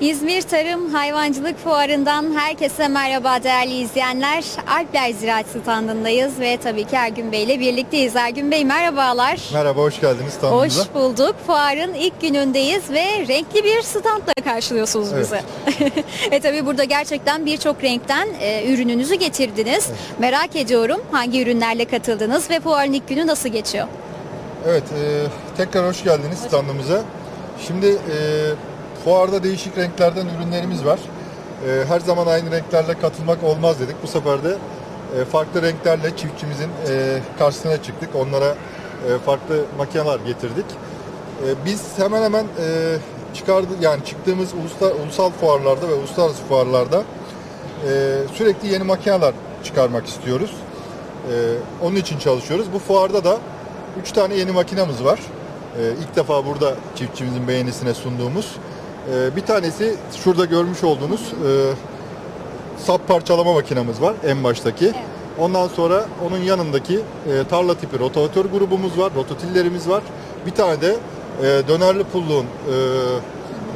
İzmir Tarım Hayvancılık Fuarı'ndan herkese merhaba değerli izleyenler. Alpler Ziraat Standı'ndayız ve tabii ki Ergün Bey ile birlikteyiz. Ergün Bey merhabalar. Merhaba, hoş geldiniz Hoş standımıza. bulduk. Fuarın ilk günündeyiz ve renkli bir standla karşılıyorsunuz Evet. bizi. e tabii burada gerçekten birçok renkten e, ürününüzü getirdiniz. Merak ediyorum hangi ürünlerle katıldınız ve fuarın ilk günü nasıl geçiyor? Evet, e, tekrar hoş geldiniz standımıza. Şimdi e, fuarda değişik renklerden ürünlerimiz var. E, her zaman aynı renklerle katılmak olmaz dedik. Bu sefer de e, farklı renklerle çiftçimizin e, karşısına çıktık. Onlara e, farklı makineler getirdik. E, biz hemen hemen e, çıkardı yani çıktığımız uluslar, ulusal fuarlarda ve uluslararası fuarlarda e, sürekli yeni makineler çıkarmak istiyoruz. Ee, onun için çalışıyoruz. Bu fuarda da 3 tane yeni makinamız var. Ee, ilk defa burada çiftçimizin beğenisine sunduğumuz. Ee, bir tanesi şurada görmüş olduğunuz e, sap parçalama makinamız var en baştaki. Ondan sonra onun yanındaki e, tarla tipi rotavatör grubumuz var, rototillerimiz var. Bir tane de e, dönerli pulluğun e,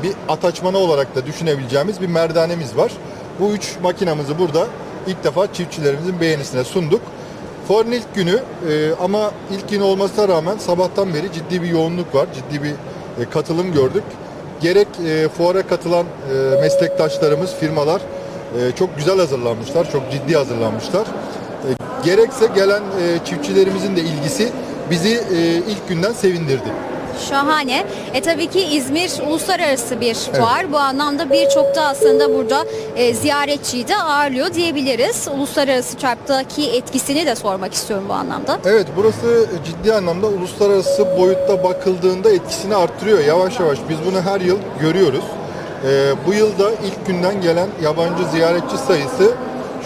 bir ataçmanı olarak da düşünebileceğimiz bir merdanemiz var. Bu üç makinamızı burada ilk defa çiftçilerimizin beğenisine sunduk. Fuarın ilk günü e, ama ilk günü olmasına rağmen sabahtan beri ciddi bir yoğunluk var, ciddi bir e, katılım gördük. Gerek e, fuara katılan e, meslektaşlarımız, firmalar e, çok güzel hazırlanmışlar, çok ciddi hazırlanmışlar. E, gerekse gelen e, çiftçilerimizin de ilgisi bizi e, ilk günden sevindirdi. Şahane. E tabii ki İzmir uluslararası bir fuar. Bu anlamda birçok da aslında burada e, ziyaretçiyi de ağırlıyor diyebiliriz. Uluslararası çarptaki etkisini de sormak istiyorum bu anlamda. Evet burası ciddi anlamda uluslararası boyutta bakıldığında etkisini arttırıyor yavaş yavaş. Biz bunu her yıl görüyoruz. Ee, bu yılda ilk günden gelen yabancı ziyaretçi sayısı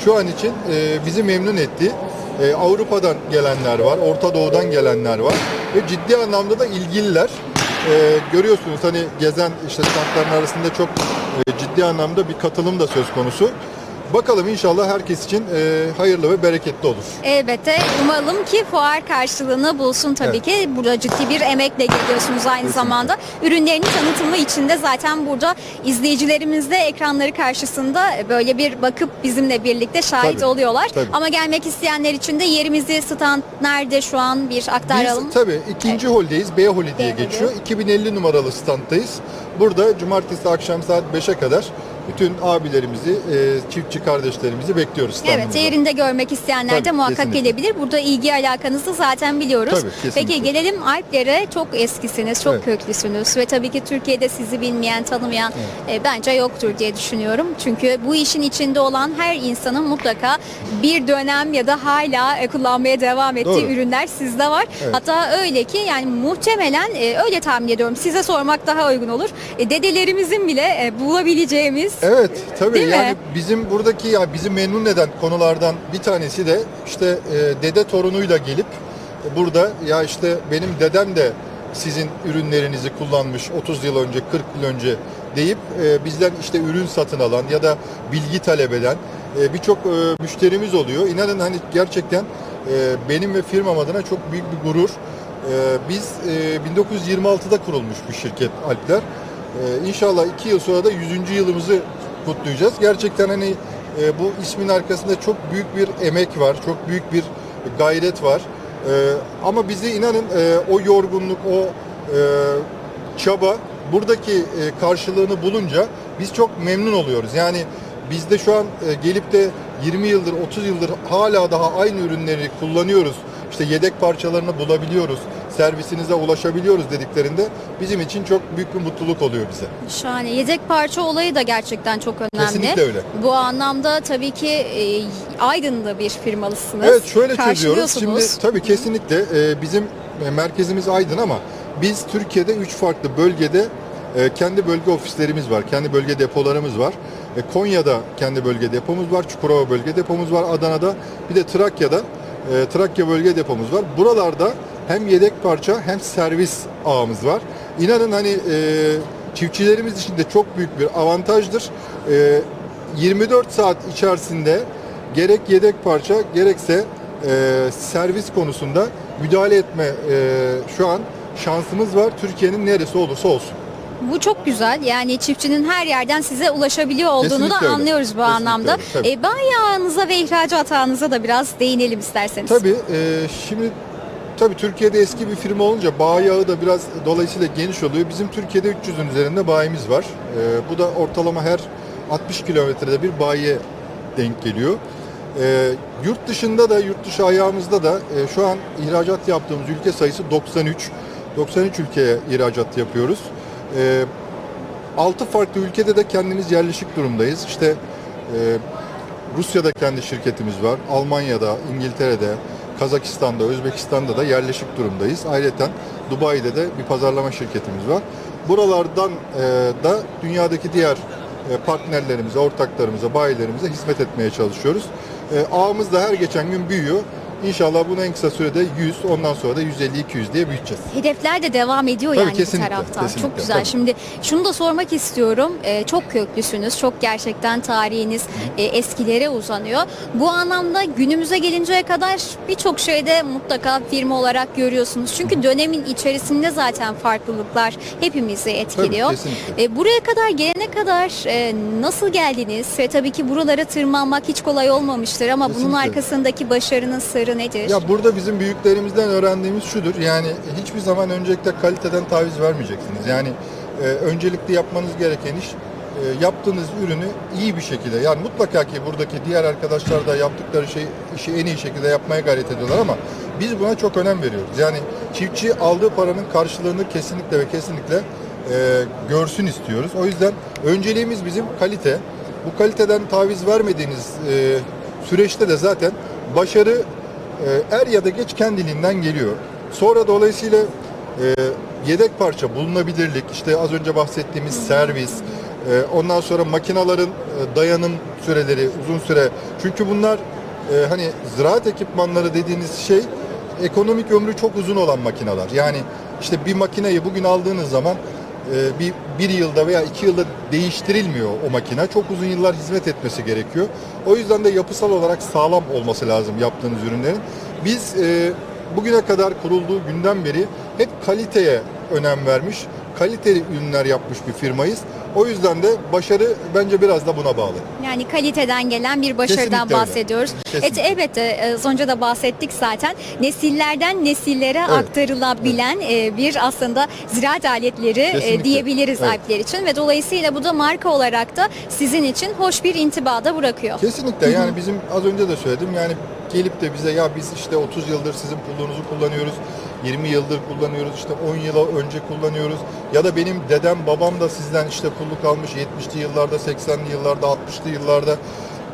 şu an için e, bizi memnun etti. Ee, Avrupa'dan gelenler var, Orta Doğu'dan gelenler var ve ciddi anlamda da ilgililer. Ee, görüyorsunuz hani gezen işte standların arasında çok e, ciddi anlamda bir katılım da söz konusu. Bakalım inşallah herkes için e, hayırlı ve bereketli olur. Elbette umalım ki fuar karşılığını bulsun tabii Evet. ki. Burada ciddi bir emekle geliyorsunuz aynı zamanda. Ürünlerinin tanıtımı için de zaten burada izleyicilerimiz de ekranları karşısında böyle bir bakıp bizimle birlikte şahit Tabii, oluyorlar. tabii. Ama gelmek isteyenler için de yerimizi stand nerede şu an bir aktaralım. Biz tabii ikinci holdeyiz. B holi diye B geçiyor. 2050 numaralı standdayız. Burada cumartesi akşam saat 5'e kadar bütün abilerimizi, e, çiftçi kardeşlerimizi bekliyoruz standımıza. Evet yerinde görmek isteyenler de Tabii, muhakkak kesinlikle. gelebilir. Burada ilgi alakanızı zaten biliyoruz. Tabii, kesinlikle. Peki gelelim Alplere. Çok eskisiniz, çok Evet. köklüsünüz ve tabii ki Türkiye'de sizi bilmeyen, tanımayan e, bence yoktur diye düşünüyorum. Çünkü bu işin içinde olan her insanın mutlaka bir dönem ya da hala e, kullanmaya devam ettiği Doğru. ürünler sizde var. Evet. Hatta öyle ki yani muhtemelen e, öyle tahmin ediyorum. Size sormak daha uygun olur. E, dedelerimizin bile e, bulabileceğimiz Evet tabii Değil mi? yani bizim buradaki ya bizi memnun eden konulardan bir tanesi de işte e, dede torunuyla gelip e, burada ya işte benim dedem de sizin ürünlerinizi kullanmış 30 yıl önce 40 yıl önce deyip e, bizden işte ürün satın alan ya da bilgi talep eden e, birçok e, müşterimiz oluyor. İnanın hani gerçekten e, benim ve firmam adına çok büyük bir gurur. E, biz e, 1926'da kurulmuş bir şirket Alpler. Ee, inşallah iki yıl sonra da 100. yılımızı kutlayacağız. Gerçekten hani e, bu ismin arkasında çok büyük bir emek var, çok büyük bir gayret var. Ee, ama bizi inanın e, o yorgunluk, o e, çaba buradaki e, karşılığını bulunca biz çok memnun oluyoruz. Yani bizde şu an e, gelip de 20 yıldır, 30 yıldır hala daha aynı ürünleri kullanıyoruz. İşte yedek parçalarını bulabiliyoruz, servisinize ulaşabiliyoruz dediklerinde bizim için çok büyük bir mutluluk oluyor bize. Şahane. Yedek parça olayı da gerçekten çok önemli. Kesinlikle öyle. Bu anlamda tabii ki e, Aydın'da bir firmalısınız. Evet şöyle çözüyoruz. Şimdi tabii kesinlikle e, bizim e, merkezimiz Aydın ama biz Türkiye'de 3 farklı bölgede e, kendi bölge ofislerimiz var. Kendi bölge depolarımız var. E, Konya'da kendi bölge depomuz var. Çukurova bölge depomuz var. Adana'da bir de Trakya'da Trakya bölge depomuz var. Buralarda hem yedek parça hem servis ağımız var. İnanın hani e, çiftçilerimiz için de çok büyük bir avantajdır. E, 24 saat içerisinde gerek yedek parça gerekse e, servis konusunda müdahale etme e, şu an şansımız var. Türkiye'nin neresi olursa olsun. Bu çok güzel. Yani çiftçinin her yerden size ulaşabiliyor olduğunu Kesinlikle da öyle. anlıyoruz bu Kesinlikle anlamda. öyle, tabii. E, bayağınıza ve ihracat ağınıza da biraz değinelim isterseniz. Tabii e, şimdi tabii Türkiye'de eski bir firma olunca bağ yağı da biraz dolayısıyla geniş oluyor. Bizim Türkiye'de 300'ün üzerinde bayimiz var. E, bu da ortalama her 60 kilometrede bir bayiye denk geliyor. E, yurt dışında da yurt dışı ayağımızda da e, şu an ihracat yaptığımız ülke sayısı 93. 93 ülkeye ihracat yapıyoruz. E, 6 farklı ülkede de kendimiz yerleşik durumdayız. İşte e, Rusya'da kendi şirketimiz var. Almanya'da, İngiltere'de, Kazakistan'da, Özbekistan'da da yerleşik durumdayız. Ayrıca Dubai'de de bir pazarlama şirketimiz var. Buralardan e, da dünyadaki diğer e, partnerlerimize, ortaklarımıza, bayilerimize hizmet etmeye çalışıyoruz. E, ağımız da her geçen gün büyüyor. İnşallah bunu en kısa sürede 100, ondan sonra da 150-200 diye büyüteceğiz. Hedefler de devam ediyor Tabii, yani kesinlikle, bir taraftan. kesinlikle, çok güzel. tabii. Şimdi şunu da sormak istiyorum. Ee, çok köklüsünüz. Çok gerçekten tarihiniz e, eskilere uzanıyor. Bu anlamda günümüze gelinceye kadar birçok şeyde mutlaka firma olarak görüyorsunuz. Çünkü dönemin içerisinde zaten farklılıklar hepimizi etkiliyor. kesinlikle. E, buraya kadar gelene kadar e, nasıl geldiniz? Ve tabii ki buralara tırmanmak hiç kolay olmamıştır ama bunun Kesinlikle. arkasındaki başarının sırrı nedir? Ya burada bizim büyüklerimizden öğrendiğimiz şudur. Yani hiçbir zaman öncelikle kaliteden taviz vermeyeceksiniz. Yani e, öncelikli yapmanız gereken iş e, yaptığınız ürünü iyi bir şekilde yani mutlaka ki buradaki diğer arkadaşlar da yaptıkları şey işi en iyi şekilde yapmaya gayret ediyorlar ama biz buna çok önem veriyoruz. Yani çiftçi aldığı paranın karşılığını kesinlikle ve kesinlikle e, görsün istiyoruz. O yüzden önceliğimiz bizim kalite. Bu kaliteden taviz vermediğiniz e, süreçte de zaten başarı e, er ya da geç kendiliğinden geliyor. Sonra dolayısıyla e, yedek parça bulunabilirlik, işte az önce bahsettiğimiz servis, e, ondan sonra makinaların e, dayanım süreleri uzun süre. Çünkü bunlar e, hani ziraat ekipmanları dediğiniz şey ekonomik ömrü çok uzun olan makineler. Yani işte bir makineyi bugün aldığınız zaman e, bir, bir yılda veya iki yılda değiştirilmiyor o makine. Çok uzun yıllar hizmet etmesi gerekiyor. O yüzden de yapısal olarak sağlam olması lazım yaptığınız ürünlerin. Biz e, bugüne kadar kurulduğu günden beri hep kaliteye önem vermiş, kaliteli ürünler yapmış bir firmayız. O yüzden de başarı bence biraz da buna bağlı. Yani kaliteden gelen bir başarıdan Kesinlikle öyle. bahsediyoruz. Kesinlikle. Evet, elbette e, az önce de bahsettik zaten. Nesillerden nesillere aktarılabilen e, bir aslında ziraat aletleri e, Kesinlikle. diyebiliriz Evet. Alpler için ve dolayısıyla bu da marka olarak da sizin için hoş bir intibada bırakıyor. Kesinlikle yani bizim az önce de söyledim yani gelip de bize ya biz işte 30 yıldır sizin pulluğunuzu kullanıyoruz. 20 yıldır kullanıyoruz işte 10 yıl önce kullanıyoruz ya da benim dedem babam da sizden işte pulluk almış 70'li yıllarda 80'li yıllarda 60'lı yıllarda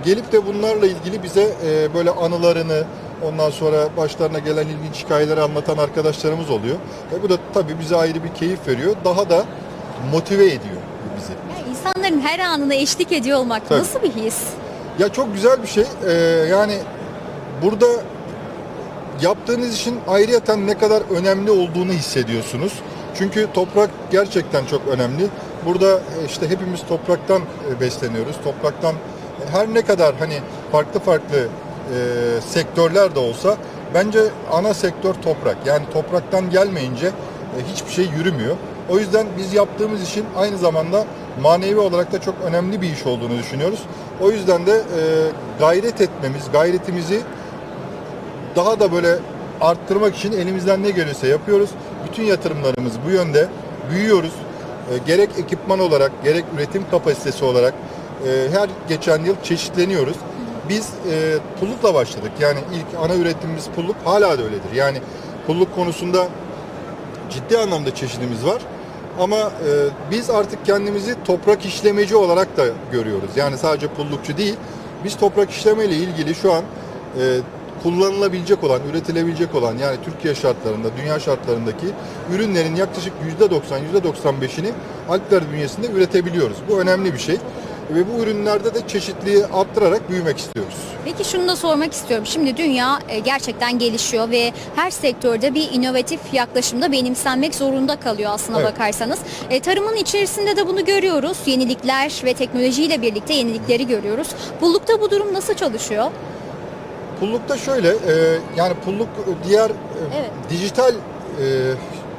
gelip de bunlarla ilgili bize e, böyle anılarını ondan sonra başlarına gelen ilginç hikayeleri anlatan arkadaşlarımız oluyor. E, bu da tabii bize ayrı bir keyif veriyor. Daha da motive ediyor bizi. Yani insanların her anına eşlik ediyor olmak Tabii. nasıl bir his? Ya çok güzel bir şey. Ee, yani burada yaptığınız işin ayrıyeten ne kadar önemli olduğunu hissediyorsunuz. Çünkü toprak gerçekten çok önemli. Burada e, işte hepimiz topraktan e, besleniyoruz. Topraktan e, her ne kadar hani farklı farklı e, sektörler de olsa bence ana sektör toprak. Yani topraktan gelmeyince e, hiçbir şey yürümüyor. O yüzden biz yaptığımız işin aynı zamanda manevi olarak da çok önemli bir iş olduğunu düşünüyoruz. O yüzden de e, gayret etmemiz, gayretimizi daha da böyle arttırmak için elimizden ne geliyorsa yapıyoruz. Bütün yatırımlarımız bu yönde. Büyüyoruz. E, gerek ekipman olarak, gerek üretim kapasitesi olarak e, her geçen yıl çeşitleniyoruz. Biz e, pullukla başladık. Yani ilk ana üretimimiz pulluk hala da öyledir. Yani pulluk konusunda ciddi anlamda çeşidimiz var. Ama e, biz artık kendimizi toprak işlemeci olarak da görüyoruz. Yani sadece pullukçu değil. Biz toprak işleme ile ilgili şu an e, kullanılabilecek olan, üretilebilecek olan yani Türkiye şartlarında, dünya şartlarındaki ürünlerin yaklaşık %90, %95'ini Alpler bünyesinde üretebiliyoruz. Bu önemli bir şey. Ve bu ürünlerde de çeşitliliği arttırarak büyümek istiyoruz. Peki şunu da sormak istiyorum. Şimdi dünya e, gerçekten gelişiyor ve her sektörde bir inovatif yaklaşımda benimsenmek zorunda kalıyor aslına Evet. bakarsanız. E, tarımın içerisinde de bunu görüyoruz. Yenilikler ve teknolojiyle birlikte yenilikleri görüyoruz. Pullukta bu durum nasıl çalışıyor? Pullukta şöyle, e, yani pulluk diğer e, Evet. dijital e,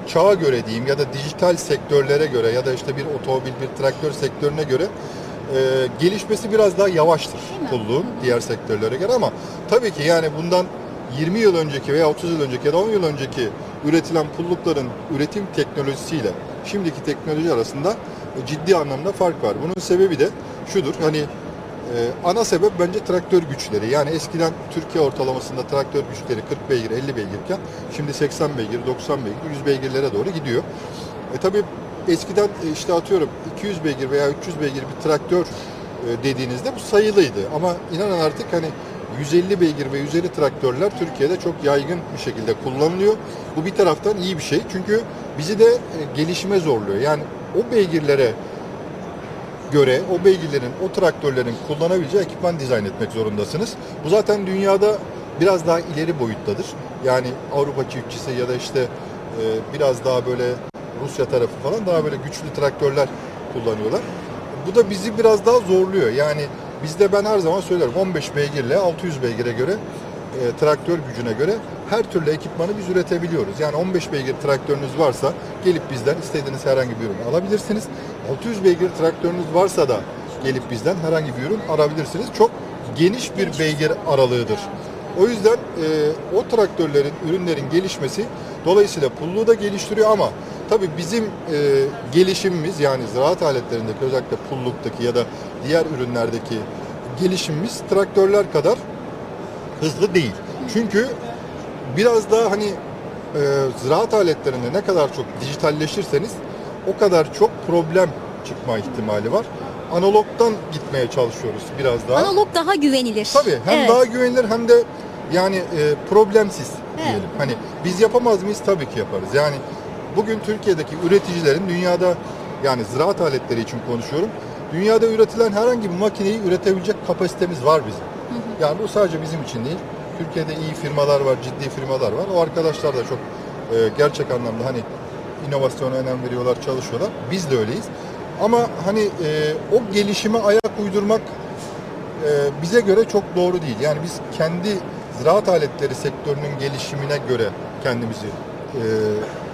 çağa göre diyeyim ya da dijital sektörlere göre ya da işte bir otomobil, bir traktör sektörüne göre e, gelişmesi biraz daha yavaştır pulluğun diğer sektörlere göre ama tabii ki yani bundan 20 yıl önceki veya 30 yıl önceki ya da 10 yıl önceki üretilen pullukların üretim teknolojisiyle şimdiki teknoloji arasında ciddi anlamda fark var. Bunun sebebi de şudur. Hani e, ana sebep bence traktör güçleri. Yani eskiden Türkiye ortalamasında traktör güçleri 40 beygir, 50 beygirken şimdi 80 beygir, 90 beygir, 100 beygirlere doğru gidiyor. E tabii eskiden e, işte atıyorum 200 beygir veya 300 beygir bir traktör e, dediğinizde bu sayılıydı. Ama inanın artık hani 150 beygir ve 150 traktörler Türkiye'de çok yaygın bir şekilde kullanılıyor. Bu bir taraftan iyi bir şey. Çünkü bizi de e, gelişime zorluyor. Yani o beygirlere göre o beygirlerin, o traktörlerin kullanabileceği ekipman dizayn etmek zorundasınız. Bu zaten dünyada biraz daha ileri boyuttadır. Yani Avrupa çiftçisi ya da işte e, biraz daha böyle Rusya tarafı falan daha böyle güçlü traktörler kullanıyorlar. Bu da bizi biraz daha zorluyor. Yani bizde ben her zaman söylerim 15 beygirle 600 beygire göre e, traktör gücüne göre her türlü ekipmanı biz üretebiliyoruz. Yani 15 beygir traktörünüz varsa gelip bizden istediğiniz herhangi bir ürünü alabilirsiniz. 600 beygir traktörünüz varsa da gelip bizden herhangi bir ürün alabilirsiniz. Çok geniş bir beygir aralığıdır. O yüzden e, o traktörlerin, ürünlerin gelişmesi dolayısıyla pulluğu da geliştiriyor ama tabii bizim e, gelişimimiz yani ziraat aletlerindeki özellikle pulluktaki ya da diğer ürünlerdeki gelişimimiz traktörler kadar hızlı değil. Çünkü biraz daha hani e, ziraat aletlerinde ne kadar çok dijitalleşirseniz o kadar çok problem çıkma ihtimali var. Analogdan gitmeye çalışıyoruz biraz daha. Analog daha güvenilir. Tabii hem Evet. daha güvenilir hem de yani e, problemsiz diyelim. Evet. Hani biz yapamaz mıyız? Tabii ki yaparız. Yani bugün Türkiye'deki üreticilerin dünyada yani ziraat aletleri için konuşuyorum. Dünyada üretilen herhangi bir makineyi üretebilecek kapasitemiz var bizim. Yani bu sadece bizim için değil. Türkiye'de iyi firmalar var, ciddi firmalar var. O arkadaşlar da çok e, gerçek anlamda hani inovasyona önem veriyorlar, çalışıyorlar. Biz de öyleyiz. Ama hani e, o gelişime ayak uydurmak e, bize göre çok doğru değil. Yani biz kendi ziraat aletleri sektörünün gelişimine göre kendimizi e,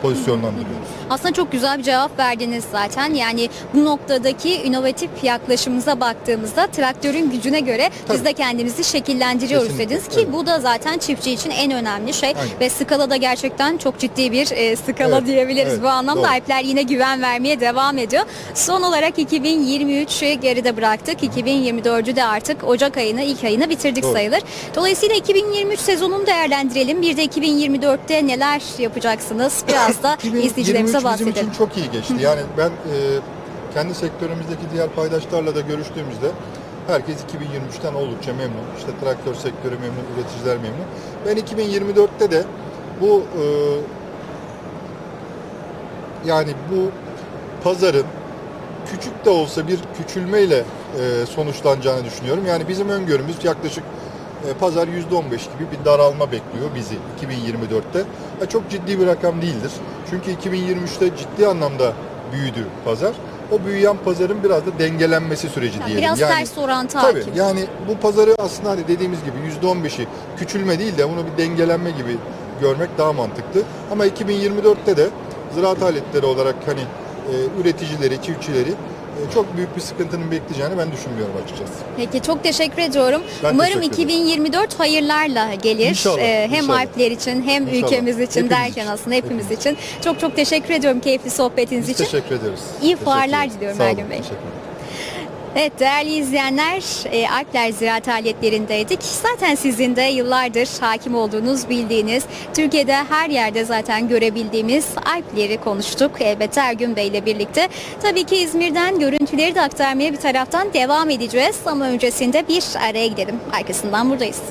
pozisyonlandırıyoruz. Aslında çok güzel bir cevap verdiniz zaten. Yani bu noktadaki inovatif yaklaşımımıza baktığımızda traktörün gücüne göre biz Tabii. de kendimizi şekillendiriyoruz Kesinlikle, dediniz ki evet. bu da zaten çiftçi için en önemli şey Aynen. ve skala da gerçekten çok ciddi bir e, skala Evet, diyebiliriz. evet, bu anlamda doğru. Alpler yine güven vermeye devam ediyor. Son olarak 2023'ü geride bıraktık. 2024'ü de artık Ocak ayını ilk ayını bitirdik Doğru. sayılır. Dolayısıyla 2023 sezonunu değerlendirelim. Bir de 2024'te neler yapacaksınız? Biraz da 2023 izleyicilerimize bizim bahsedelim. için çok iyi geçti. Yani ben e, kendi sektörümüzdeki diğer paydaşlarla da görüştüğümüzde herkes 2023'ten oldukça memnun. İşte traktör sektörü memnun, üreticiler memnun. Ben 2024'te de bu e, yani bu pazarın küçük de olsa bir küçülmeyle e, sonuçlanacağını düşünüyorum. Yani bizim öngörümüz yaklaşık pazar %15 gibi bir daralma bekliyor bizi 2024'te. Ya çok ciddi bir rakam değildir. Çünkü 2023'te ciddi anlamda büyüdü pazar. O büyüyen pazarın biraz da dengelenmesi süreci Yani diyelim. biraz yani, ters orantı Tabii hakim. yani bu pazarı aslında hani dediğimiz gibi %15'i küçülme değil de bunu bir dengelenme gibi görmek daha mantıklı. Ama 2024'te de ziraat aletleri olarak hani e, üreticileri, çiftçileri e, çok büyük bir sıkıntının bekleyeceğini ben düşünmüyorum açıkçası. Peki çok teşekkür ediyorum. Ben Umarım teşekkür ederim. 2024 hayırlarla gelir. İnşallah, Ee, hem inşallah. Alpler için hem İnşallah. ülkemiz için Hepimiz derken için. aslında hepimiz, Hepimiz için. Çok çok teşekkür ediyorum keyifli sohbetiniz Biz için. teşekkür ederiz. İyi fuarlar diliyorum Ergün Bey. teşekkür ederim. Evet değerli izleyenler e, Alpler Ziraat Aletlerindeydik. Zaten sizin de yıllardır hakim olduğunuz bildiğiniz Türkiye'de her yerde zaten görebildiğimiz Alpleri konuştuk. Elbette Ergün Bey ile birlikte. Tabii ki İzmir'den görüntüleri de aktarmaya bir taraftan devam edeceğiz. Ama öncesinde bir araya gidelim. Arkasından buradayız.